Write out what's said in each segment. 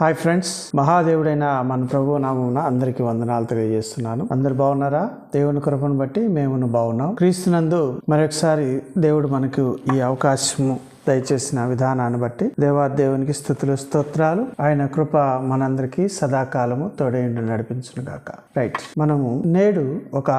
Hi friends మహాదేవుడైన మన ప్రభు నామమున అందరికి వందనాలు తెలియజేస్తున్నాను. అందరు బాగున్నారా? దేవుని కృపను బట్టి మేము బాగున్నాం. క్రీస్తునందు మరొకసారి దేవుడు మనకు ఈ అవకాశము దయచేసిన విధానాన్ని బట్టి దేవా దేవునికి స్థుతులు స్తోత్రాలు. ఆయన కృప మనందరికీ సదాకాలము తోడేండు నడిపించును గాక రైట్ మనము నేడు ఒక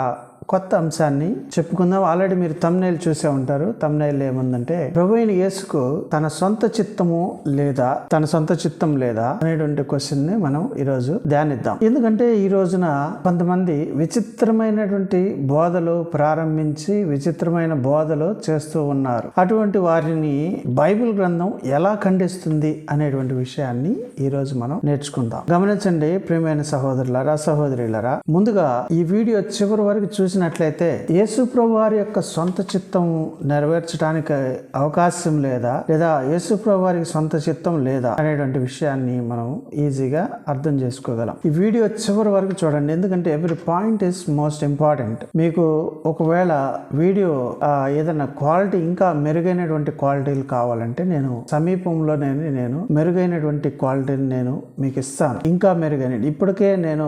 కొత్త అంశాన్ని చెప్పుకుందాం. ఆల్రెడీ మీరు తమ్నైల్ చూసే ఉంటారు. తమ్నైల్ ఏముందంటే ప్రభు అయిన యేసుకు తన సొంత చిత్తము లేదా తన సొంత చిత్తం లేదా అనేటువంటి క్వశ్చన్ని మనం ఈరోజు ధ్యానిద్దాం. ఎందుకంటే ఈ రోజున కొంతమంది విచిత్రమైనటువంటి బోధలు ప్రారంభించి విచిత్రమైన బోధలు చేస్తూ ఉన్నారు. అటువంటి వారిని బైబిల్ గ్రంథం ఎలా ఖండిస్తుంది అనేటువంటి విషయాన్ని ఈ రోజు మనం నేర్చుకుందాం. గమనించండి ప్రియమైన సహోదరులరా సహోదరులరా ముందుగా ఈ వీడియో చివరి వరకు చూసినట్లయితే యేసుప్రభు వారి యొక్క సొంత చిత్తం నెరవేర్చడానికి అవకాశం లేదా లేదా యేసుప్రభు వారికి సొంత చిత్తం లేదా అనేటువంటి విషయాన్ని మనం ఈజీగా అర్థం చేసుకోగలం. ఈ వీడియో చివరి వరకు చూడండి. ఎందుకంటే every point is most important మీకు ఒకవేళ వీడియో ఏదైనా క్వాలిటీ ఇంకా మెరుగైనటువంటి క్వాలిటీలు కావాలంటే నేను సమీపంలోనే నేను నేను మెరుగైనటువంటి క్వాలిటీని నేను మీకు ఇస్తాను. ఇంకా మెరుగైన ఇప్పటికే నేను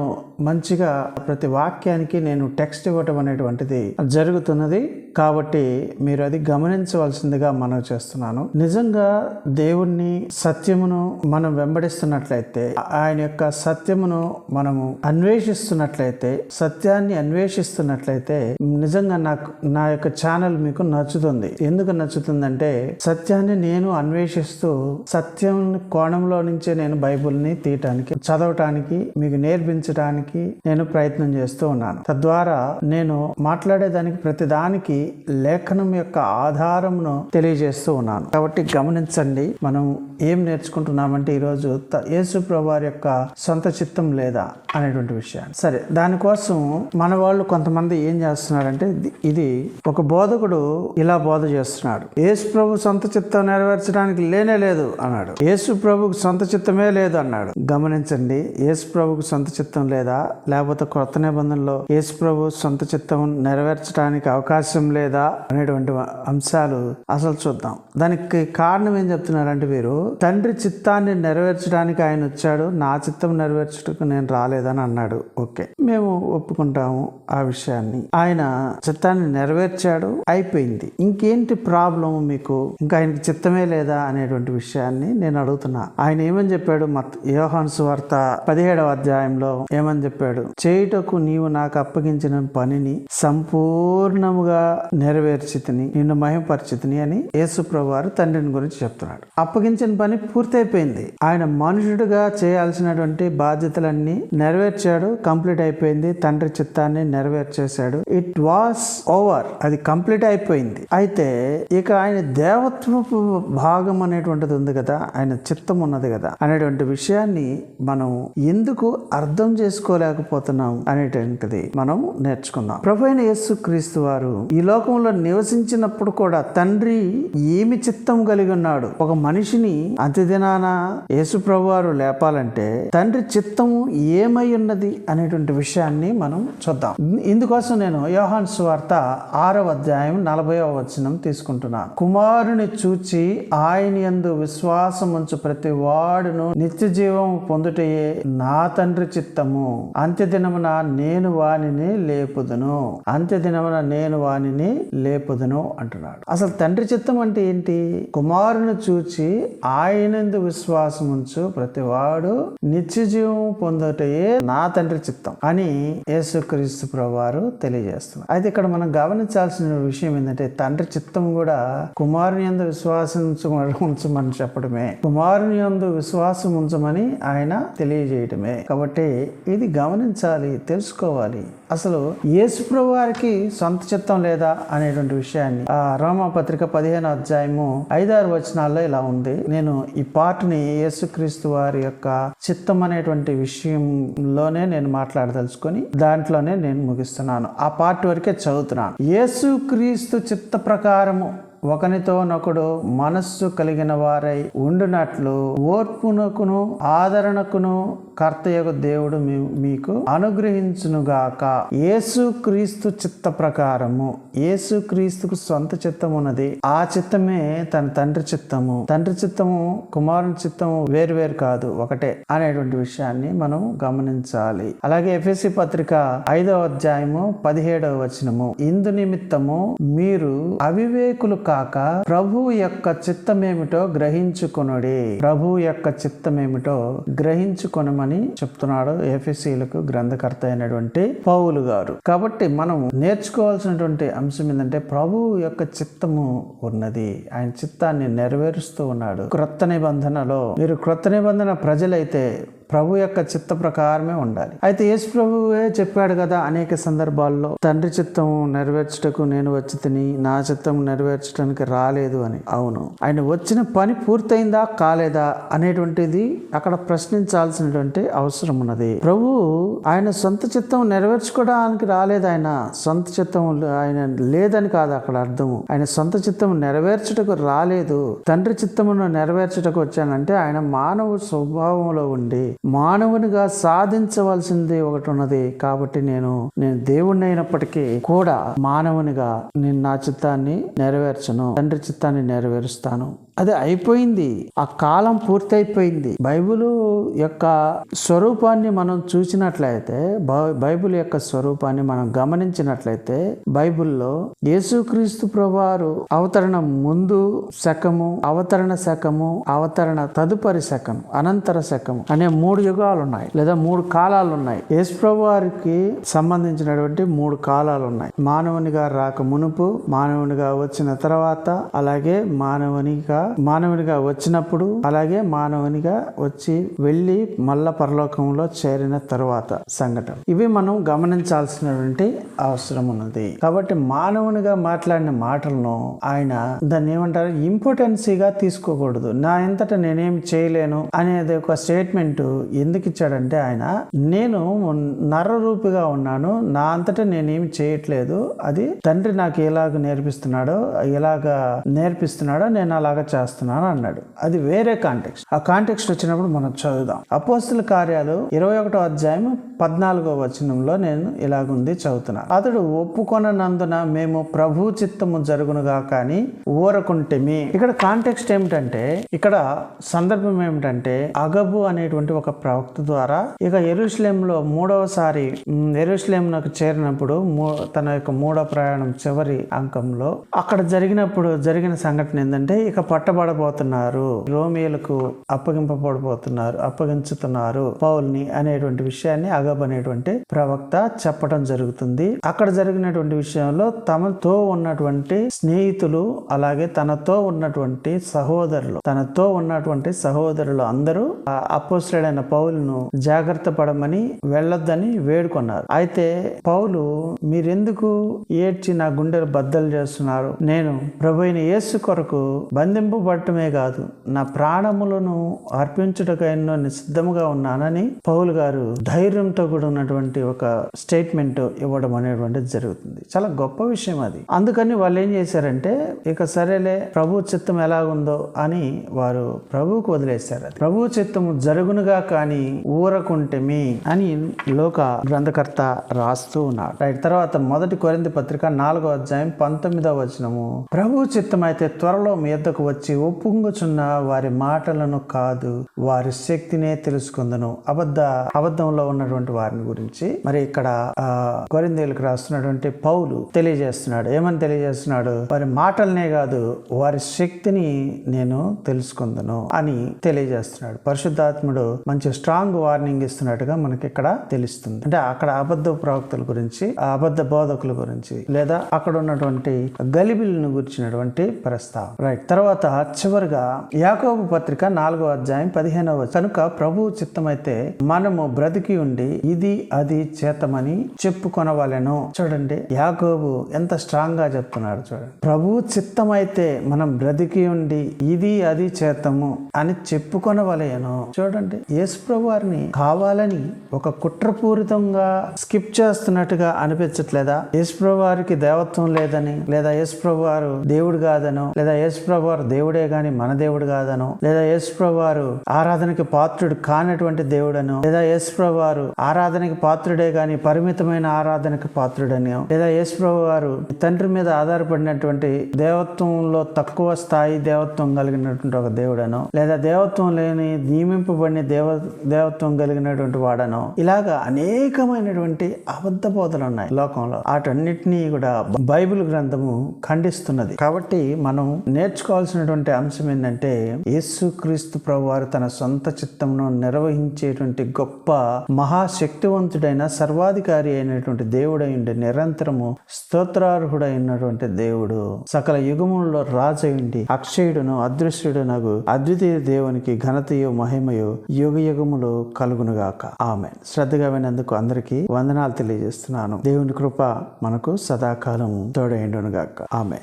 మంచిగా ప్రతి వాక్యానికి నేను టెక్స్ట్ ఇవ్వటం అనేటువంటిది జరుగుతున్నది. కాబట్టి మీరు అది గమనించవలసిందిగా మనం చేస్తున్నాను. నిజంగా దేవుణ్ణి సత్యమును మనం వెంబడిస్తున్నట్లయితే ఆయన యొక్క సత్యమును మనము అన్వేషిస్తున్నట్లయితే సత్యాన్ని అన్వేషిస్తున్నట్లయితే నిజంగా నాకు నా యొక్క ఛానల్ మీకు నచ్చుతుంది. ఎందుకు నచ్చుతుందంటే సత్యాన్ని నేను అన్వేషిస్తూ సత్యం కోణంలో నుంచే నేను బైబిల్ని తీయటానికి చదవటానికి మీకు నేర్పించడానికి నేను ప్రయత్నం చేస్తూ ఉన్నాను. తద్వారా నేను మాట్లాడేదానికి ప్రతిదానికి లేఖనం యొక్క ఆధారమును తెలియజేస్తూ ఉన్నాను. కాబట్టి గమనించండి మనం ఏం నేర్చుకుంటున్నామంటే ఈరోజు త- యేసు యొక్క సొంత చిత్తం లేదా అనేటువంటి విషయాన్ని. సరే దానికోసం మన వాళ్ళు కొంతమంది ఏం చేస్తున్నారంటే ఇది- ఇది ఒక బోధకుడు ఇలా బోధ చేస్తున్నాడు. యేసు ప్రభు సొంత చిత్తం నెరవేర్చడానికి లేనే లేదు అన్నాడు. యేసు ప్రభుకు సొంత చిత్తమే లేదు అన్నాడు. గమనించండి యేసు ప్రభుకు సొంత చిత్తం లేదా లేకపోతే కొత్త నిబంధనలో యేసు ప్రభు సొంత చిత్తం నెరవేర్చడానికి అవకాశం లేదా అనేటువంటి అంశాలు అసలు చూద్దాం. దానికి కారణం ఏం చెప్తున్నారంటే వీరు తండ్రి చిత్తాన్ని నెరవేర్చడానికి ఆయన వచ్చాడు నా చిత్తం నెరవేర్చడానికి నేను రాలేదని అన్నాడు. ఓకే. మేము ఒప్పుకుంటాము ఆ విషయాన్ని. ఆయన చిత్తాన్ని నెరవేర్చాడు అయిపోయింది. ఇంకేంటి ప్రాబ్లం మీకు? ఇంకా ఆయనకి చిత్తమే లేదా అనేటువంటి విషయాన్ని నేను అడుగుతున్నా. ఆయన ఏమని చెప్పాడు? మత్ యోహాన్సు వార్త పదిహేడవ అధ్యాయంలో ఏమని చెప్పాడు? చేయుటకు నీవు నాకు అప్పగించిన పనిని సంపూర్ణముగా నెరవేర్చితిని నిన్ను మహిమపరిచితిని అని యేసుప్రభు వారు తండ్రిని గురించి చెప్తున్నాడు. అప్పగించిన పని పూర్తయిపోయింది. ఆయన మనుషుడుగా చేయాల్సినటువంటి బాధ్యతలన్నీ నెరవేర్చాడు కంప్లీట్ అయిపోయింది. తండ్రి చిత్తాన్ని నెరవేర్చేశాడు. ఇట్ వాస్ ఓవర్ అది కంప్లీట్ అయిపోయింది. అయితే ఇక ఆయన దేవత్వపు భాగం అనేటువంటిది ఉంది కదా ఆయన చిత్తం ఉన్నది కదా. అనేటువంటి విషయాన్ని మనం ఎందుకు అర్థం చేసుకోలేకపోతున్నాం అనేటువంటిది మనం నేర్చుకుందాం. ప్రభు అయిన యేసు క్రీస్తు వారు ఈ లోకంలో నివసించినప్పుడు కూడా తండ్రి ఏమి చిత్తం కలిగి ఉన్నాడు? ఒక మనిషిని అంత్యదినాన యేసు వారు లేపాలంటే తండ్రి చిత్తము ఏమై ఉన్నది అనేటువంటి విషయాన్ని మనం చూద్దాం. ఇందుకోసం నేను యోహాన్ సువార్త ఆరవ అధ్యాయం నలభైవ వచనం తీసుకుంటున్నాను కుమారుని చూచి ఆయన యందు విశ్వాసం ఉంచు ప్రతి వాడును నిత్య జీవం పొందుటయే నా తండ్రి చిత్తము. అంత్యదినమున నేను వానిని లేపుదును. అంత్యదినమున నేను వానిని లేపుదును అంటున్నాడు. అసలు తండ్రి చిత్తం అంటే ఏంటి? కుమారుని చూచి ఆయనందు విశ్వాసం ఉంచు ప్రతివాడు నిత్య జీవం నా తండ్రి చిత్తం అని యేసుక్రీస్తు ప్రభువారు తెలియజేస్తున్నారు. అయితే ఇక్కడ మనం గమనించాల్సిన విషయం ఏంటంటే తండ్రి చిత్తం కూడా కుమారుని ఎందు విశ్వాసం ఉంచమని చెప్పడమే. కుమారుని యందు విశ్వాసం ఉంచమని ఆయన తెలియజేయటమే. కాబట్టి ఇది గమనించాలి తెలుసుకోవాలి. అసలు యేసు ప్రభు వారికి సొంత చిత్తం లేదా? అనేటువంటి విషయాన్ని. ఆ రోమా పత్రిక పదిహేను అధ్యాయము ఐదారు వచనాల్లో ఇలా ఉంది. నేను ఈ పార్ట్ని యేసుక్రీస్తు వారి యొక్క చిత్తం అనేటువంటి విషయంలోనే నేను మాట్లాడదలుచుకొని దాంట్లోనే నేను ముగిస్తున్నాను. ఆ పార్ట్ వరకే చదువుతున్నాను. యేసుక్రీస్తు చిత్త ప్రకారము ఒకనితోనొకడు మనస్సు కలిగిన వారై ఉండునట్లు ఓర్పునకును ఆదరణకును కర్తయకు దేవుడు మీ- మీకు అనుగ్రహించునుగాక. యేసు క్రీస్తు చిత్త ప్రకారము. యేసు క్రీస్తుకు సొంత చిత్తం ఉన్నది ఆ చిత్తమే తన తండ్రి చిత్తము. తండ్రి చిత్తము కుమారుని చిత్తము వేరు వేరు కాదు ఒకటే అనేటువంటి విషయాన్ని మనం గమనించాలి. అలాగే ఎఫ్ఎస్సి పత్రిక ఐదవ అధ్యాయము పదిహేడవ వచనము. ఇందు నిమిత్తము మీరు అవివేకులు కాక ప్రభు యొక్క చిత్తమేమిటో గ్రహించుకొనుడి. ప్రభు యొక్క చిత్తమేమిటో గ్రహించుకొనమని చెప్తున్నాడు ఏఫీసీలకు గ్రంథకర్త అయినటువంటి పౌలు గారు. కాబట్టి మనం నేర్చుకోవాల్సినటువంటి అంశం ఏంటంటే ప్రభు యొక్క చిత్తము ఉన్నది. ఆయన చిత్తాన్ని నెరవేరుస్తూ ఉన్నాడు. క్రొత్త నిబంధనలో మీరు క్రొత్త నిబంధన ప్రజలైతే ప్రభు యొక్క చిత్త ప్రకారమే ఉండాలి. అయితే యేసు ప్రభువే చెప్పాడు కదా అనేక సందర్భాల్లో తండ్రి చిత్తం నెరవేర్చుటకు నేను వచ్చి తిని నా చిత్తం నెరవేర్చడానికి రాలేదు అని. అవును. ఆయన వచ్చిన పని పూర్తయిందా కాలేదా అనేటువంటిది అక్కడ ప్రశ్నించాల్సినటువంటి అవసరం ఉన్నది. ప్రభు ఆయన సొంత చిత్తం నెరవేర్చుకోవడానికి రాలేదు ఆయన. సొంత చిత్తం ఆయన లేదని కాదు అక్కడ అర్థము. ఆయన సొంత చిత్తం నెరవేర్చుటకు రాలేదు. తండ్రి చిత్తమును నెరవేర్చుటకు వచ్చానంటే ఆయన మానవ స్వభావంలో ఉండి మానవునిగా సాధించవలసింది ఒకటి ఉన్నది కాబట్టి నేను నేను దేవుణ్ణి అయినప్పటికీ కూడా మానవునిగా నేను నా చిత్తాన్ని నెరవేర్చను. తండ్రి చిత్తాన్ని నెరవేరుస్తాను. అది అయిపోయింది. ఆ కాలం పూర్తయిపోయింది. బైబుల్ యొక్క స్వరూపాన్ని మనం చూసినట్లయితే బై- బైబిల్ యొక్క స్వరూపాన్ని మనం గమనించినట్లయితే బైబిల్లో యేసుక్రీస్తు ప్రభువారు అవతరణ ముందు శకము అవతరణ శకము అవతరణ తదుపరి శకం అనంతర శకము అనే మూడు యుగాలు ఉన్నాయి లేదా మూడు కాలాలు ఉన్నాయి యేసు ప్రభువారికి సంబంధించినటువంటి మూడు కాలాలు ఉన్నాయి మానవునిగా రాక మునుపు మానవునిగా వచ్చిన తర్వాత అలాగే మానవునిగా మానవునిగా వచ్చినప్పుడు అలాగే మానవునిగా వచ్చి వెళ్ళి మల్ల పరలోకంలో చేరిన తరువాత సంఘటన. ఇవి మనం గమనించాల్సినటువంటి అవసరం ఉన్నది. కాబట్టి మానవునిగా మాట్లాడిన మాటలను ఆయన దాన్ని ఏమంటారు? ఇంపార్టెన్సీగా తీసుకోకూడదు. నా ఎంతట నేనేం చేయలేను అనేది ఒక స్టేట్మెంట్ ఎందుకు ఇచ్చాడంటే ఆయన నేను నరరూపిగా ఉన్నాను. నా అంతటా నేనేం చేయట్లేదు. అది తండ్రి నాకు ఎలాగ నేర్పిస్తున్నాడో ఎలాగ నేర్పిస్తున్నాడో నేను అలాగ చేస్తున్నాను అన్నాడు. అది వేరే కాంటెక్స్ట్ ఆ కాంటెక్స్ట్ వచ్చినప్పుడు మనం చదువుదాం. అపోస్తుల కార్యాలు ఇరవై ఒకటో అధ్యాయం పద్నాలుగో వచనంలో నేను ఇలాగుంది చదువుతున్నాను అతడు ఒప్పుకొనందున మేము ప్రభు చిత్తము జరుగునుగా కానీ ఊరకుంటేమి. ఇక్కడ కాంటెక్స్ట్ ఏమిటంటే ఇక్కడ సందర్భం ఏమిటంటే అగబు అనేటువంటి ఒక ప్రవక్త ద్వారా ఇక ఎరుస్లేంలో మూడవసారి ఎరుస్లేంకు చేరినప్పుడు మూ- తన యొక్క మూడో ప్రయాణం చివరి అంకంలో అక్కడ జరిగినప్పుడు జరిగిన సంఘటన ఏంటంటే ఇక పట్టబడబోతున్నారు రోమియోలకు అప్పగింపబడబోతున్నారు అప్పగించుతున్నారు పౌల్ని అనేటువంటి విషయాన్ని అగబ్ అనేటువంటి ప్రవక్త చెప్పడం జరుగుతుంది. అక్కడ జరిగినటువంటి విషయంలో తమతో ఉన్నటువంటి స్నేహితులు అలాగే తనతో ఉన్నటువంటి సహోదరులు తనతో ఉన్నటువంటి సహోదరులు అందరూ ఆ పౌలును జాగ్రత్త పడమని వెళ్ళొద్దని వేడుకున్నారు. అయితే పౌలు మీరెందుకు ఏడ్చి నా గుండెలు బద్దలు చేస్తున్నారు? నేను ప్రభు అయిన యేసు కొరకు బంధింపబడటమే కాదు నా ప్రాణములను అర్పించుటకైనా సిద్ధముగా ఉన్నానని పౌలు గారు ధైర్యంతో కూడా ఉన్నటువంటి ఒక స్టేట్మెంట్ ఇవ్వడం అనేటువంటిది జరుగుతుంది. చాలా గొప్ప విషయం అది. అందుకని వాళ్ళు ఏం చేశారంటే ఇక సరేలే ప్రభు చిత్తం ఎలాగుందో అని వారు ప్రభువుకు వదిలేశారు అది. ప్రభు చిత్తము జరుగునుగా కానీ ఊరకుంటమి అని లోక గ్రంథకర్త రాస్తూ ఉన్నాడు. రైట్ తర్వాత మొదటి కొరింది పత్రిక నాలుగో అధ్యాయం పంతొమ్మిదో వచనము. ప్రభు చిత్తం అయితే త్వరలో మీ యొద్దకు వచ్చి వచ్చి ఒప్పుంగుచున్న వారి మాటలను కాదు వారి శక్తినే తెలుసుకుందను. అబద్ధ అబద్ధంలో ఉన్నటువంటి వారిని గురించి మరి ఇక్కడ ఆ, కొరిందేలకు రాస్తున్నటువంటి పౌలు తెలియజేస్తున్నాడు. ఏమని తెలియజేస్తున్నాడు? వారి మాటలనే కాదు వారి శక్తిని నేను తెలుసుకుందను అని తెలియజేస్తున్నాడు. పరిశుద్ధాత్ముడు మంచి స్ట్రాంగ్ వార్నింగ్ ఇస్తున్నట్టుగా మనకి ఇక్కడ తెలుస్తుంది. అంటే అక్కడ అబద్ధ ప్రవక్తల గురించి అబద్ధ బోధకుల గురించి లేదా అక్కడ ఉన్నటువంటి గలిబిలను గురించినటువంటి ప్రస్తావన. రైట్ తర్వాత చివరిగా యాకోబు పత్రిక నాలుగో అధ్యాయం పదిహేనవ కనుక ప్రభు చిత్తమైతే మనము బ్రతికి ఉండి ఇది అది చేతమని చెప్పుకొనవలెను. చూడండి యాకోబు ఎంత స్ట్రాంగ్గా చెప్తున్నాడు చూడండి. ప్రభు చిత్తమైతే మనం బ్రతికి ఉండి ఇది అది చేతము అని చెప్పుకొనవలెను. చూడండి యేసుప్రభు వారిని కావాలని ఒక కుట్రపూరితంగా స్కిప్ చేస్తున్నట్టుగా అనిపించట్లేదా? యేసుప్రభు వారికి దేవత్వం లేదని లేదా యేసుప్రభు వారు దేవుడు కాదనో లేదా యేసుప్రభు వారు దేవుడే గాని మన దేవుడు కాదనో? లేదా యేసుప్రవారు ఆరాధనకి పాత్రుడు కానటువంటి దేవుడనో? లేదా యేసుప్రవారు ఆరాధనకి పాత్రుడే గాని పరిమితమైన ఆరాధనకి పాత్రుడని? లేదా యేసుప్రభు వారు తండ్రి మీద ఆధారపడినటువంటి దేవత్వంలో తక్కువ స్థాయి దేవత్వం కలిగినటువంటి ఒక దేవుడనో? లేదా దేవత్వం లేని నియమింపబడిన దేవ దేవత్వం కలిగినటువంటి వాడనో? ఇలాగా అనేకమైనటువంటి అబద్ధ బోధలు ఉన్నాయి లోకంలో. వాటన్నిటినీ కూడా బైబిల్ గ్రంథము ఖండిస్తున్నది. కాబట్టి మనం నేర్చుకోవాల్సిన నేర్చుకోవాల్సినటువంటి అంశం ఏంటంటే యేసుక్రీస్తు ప్రభువారు తన సొంత చిత్తమును నిర్వహించేటువంటి గొప్ప మహాశక్తివంతుడైన సర్వాధికారి అయినటువంటి దేవుడైండి నిరంతరము స్తోత్రార్హుడైనటువంటి దేవుడు. సకల యుగములలో రాజయుండి అక్షయుడును అదృశ్యుడునగు అద్వితీయ దేవునికి ఘనతయు మహిమయు యుగ యుగములు కలుగునుగాక. ఆమె శ్రద్ధగా వినందుకు అందరికీ వందనాలు తెలియజేస్తున్నాను. దేవుని కృప మనకు సదాకాలం తోడైండునుగాక. ఆమె